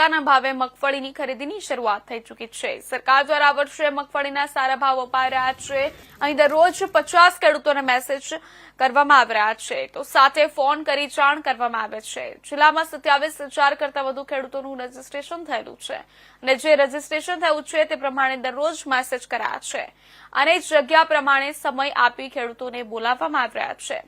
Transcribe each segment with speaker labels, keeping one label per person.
Speaker 1: ટેકાના ભાવે મગફળીની ખરીદીની શરૂઆત થઈ ચૂકી છે. સરકાર દ્વારા આ વર્ષે મગફળીના સારા ભાવ અપાઈ રહ્યા છે. અહીં દરરોજ પચાસ ખેડૂતોને મેસેજ કરવામાં આવી રહ્યા છે. તો સાથે ફોન કરી જાણ કરવામાં આવે છે. જિલ્લામાં સત્યાવીસ હજાર કરતા વધુ ખેડૂતોનું રજીસ્ટ્રેશન થયેલું છે. અને જે રજીસ્ટ્રેશન થયું છે તે પ્રમાણે દરરોજ મેસેજ કરાયા છે. અને જગ્યા પ્રમાણે સમય આપી ખેડૂતોને બોલાવવામાં આવી રહ્યા છે.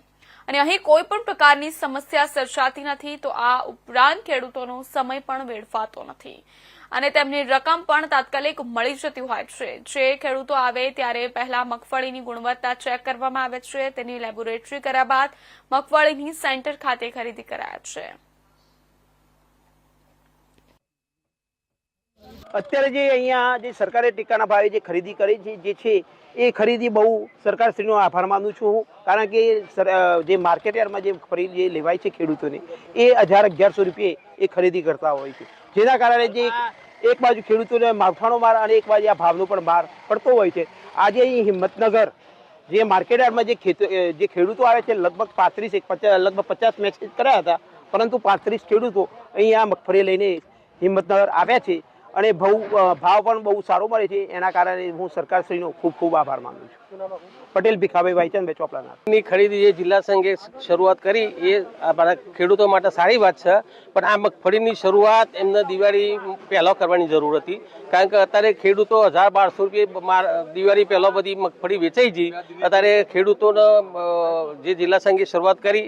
Speaker 1: અને અહીં કોઈ પણ પ્રકારની સમસ્યા સર્જાતી નથી, તો આ ઉપરાંત ખેડૂતોનો સમય પણ વેડફાતો નથી. અને તેમની રકમ પણ તાત્કાલિક મળી જતી હોય છે. જે ખેડૂતો આવે ત્યારે પહેલા મગફળીની ગુણવત્તા ચેક કરવામાં આવે છે. તેની લેબોરેટરી કર્યા બાદ મગફળીની સેન્ટર ખાતે ખરીદી કરાય છે.
Speaker 2: અત્યારે જે અહીંયા જે સરકારે ટેકાના ભાવે જે ખરીદી કરી છે, જે છે, એ ખરીદી બહુ સરકારશ્રીનો આભાર માનું છું હું. કારણ કે જે માર્કેટ યાર્ડમાં જે ખરીદી, જે લેવાય છે ખેડૂતોને, એ હજાર અગિયારસો રૂપિયે એ ખરીદી કરતા હોય છે. જેના કારણે જે એક બાજુ ખેડૂતોને માવઠાનો માર અને એક બાજુ આ ભાવનો પણ માર પડતો હોય છે. આજે અહીં હિંમતનગર જે માર્કેટ યાર્ડમાં જે ખેત જે ખેડૂતો આવે છે, લગભગ પાંત્રીસ એક લગભગ પચાસ મેસેજ કર્યા હતા. પરંતુ પાંત્રીસ ખેડૂતો અહીંયા મગફળી લઈને હિંમતનગર આવ્યા છે. અને બહુ ભાવ પણ બહુ સારો મળે છે. એના કારણે હું સરકારશ્રીનો ખૂબ ખૂબ આભાર માનું છું. પટેલ ભીખાભાઈ ભાઈચંદ ચોપલાના
Speaker 3: ની ખરીદી જે જિલ્લા સંઘે શરૂઆત કરી એ આપણા ખેડૂતો માટે સારી વાત છે. પણ આ મગફળીની શરૂઆત એમને દિવાળી પહેલાં કરવાની જરૂર હતી. કારણ કે અત્યારે ખેડૂતો હજાર બારસો રૂપિયા દિવાળી પહેલાં બધી મગફળી વેચાઈ ગઈ. અત્યારે ખેડૂતોને જે જિલ્લા સંઘે શરૂઆત કરી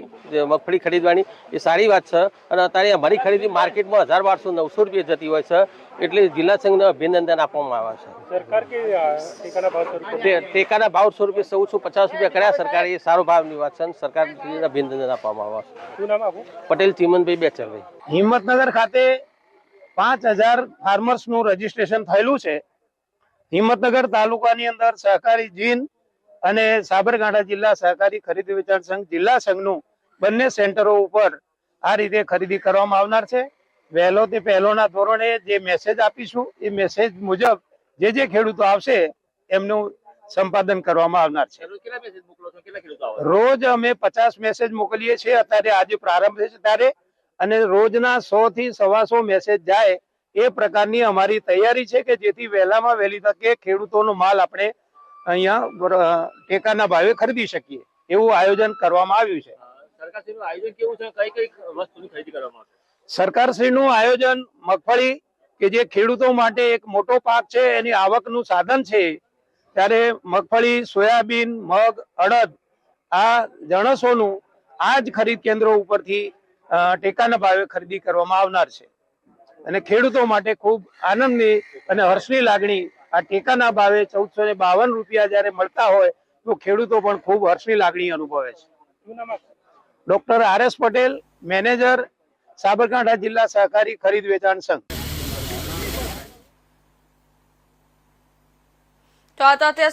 Speaker 3: મગફળી ખરીદવાની એ સારી વાત છે. અને અત્યારે અમારી ખરીદી માર્કેટમાં હજાર બારસો નવસો રૂપિયા જતી હોય છે. એટલે જિલ્લા સંઘને અભિનંદન આપવામાં આવે છે.
Speaker 4: સરકાર ટેકાના
Speaker 3: ટેકાના ભાવ ચૌદસો પચાસ રૂપિયા કર્યા સરકારે. એ સારો ભાવની વાત છે સરકાર અભિનંદન આપવામાં આવે
Speaker 4: શું નામ આપું
Speaker 3: પટેલ ચીમનભાઈ બેચરભાઈ
Speaker 2: હિંમતનગર ખાતે પાંચ હજાર ફાર્મર્સનું રજીસ્ટ્રેશન થયેલું છે. હિંમતનગર તાલુકાની અંદર સહકારી જીન અને સાબરકાંઠા જિલ્લા સહકારી ખરીદી વેચાણ સંઘ જિલ્લા સંઘનું બંને સેન્ટરો ઉપર આ રીતે ખરીદી કરવામાં આવનાર છે. વહેલો તે પહેલોના ધોરણે જે મેસેજ આપીશું એ મેસેજ મુજબ જે જે ખેડૂતો આવશે એમનું સંપાદન કરવામાં આવનાર છે. રોજ અમે પચાસ મેસેજ મોકલીએ છીએ. અત્યારે આજે પ્રારંભ છે ત્યારે. અને રોજના સો થી સવાસો મેસેજ જાય એ પ્રકારની અમારી તૈયારી છે કે જેથી વહેલામાં વહેલી તકે ખેડૂતોનો માલ આપણે અહીંયા ટેકાના ભાવે ખરીદી શકીએ. એવું આયોજન કરવામાં આવ્યું છે.
Speaker 4: સરકારશ્રીનું આયોજન કેવું છે? કઈ કઈ વસ્તુની ખરીદી કરવામાં
Speaker 2: સરકારશ્રીનું આયોજન મગફળી કે જે ખેડૂતો માટે એક મોટો પાક છે એની આવકનું સાધન છે ત્યારે મગફળી સોયાબીન મગ અડદ આ જણસોનું આ જ ખરીદ કેન્દ્રો ઉપરથી ટેકાના ભાવે ખરીદી કરવામાં આવનાર છે. અને ખેડૂતો માટે ખૂબ આનંદની અને હર્ષની લાગણી આ ટેકાના ભાવે ચૌદસો ને બાવન રૂપિયા જ્યારે મળતા હોય તો ખેડૂતો પણ ખૂબ હર્ષની લાગણી અનુભવે છે. Doctor R S Patel manager Sabarkantha જિલ્લા સહકારી ખરીદ વેચાણ સંઘ.
Speaker 1: તો આ અત્યાર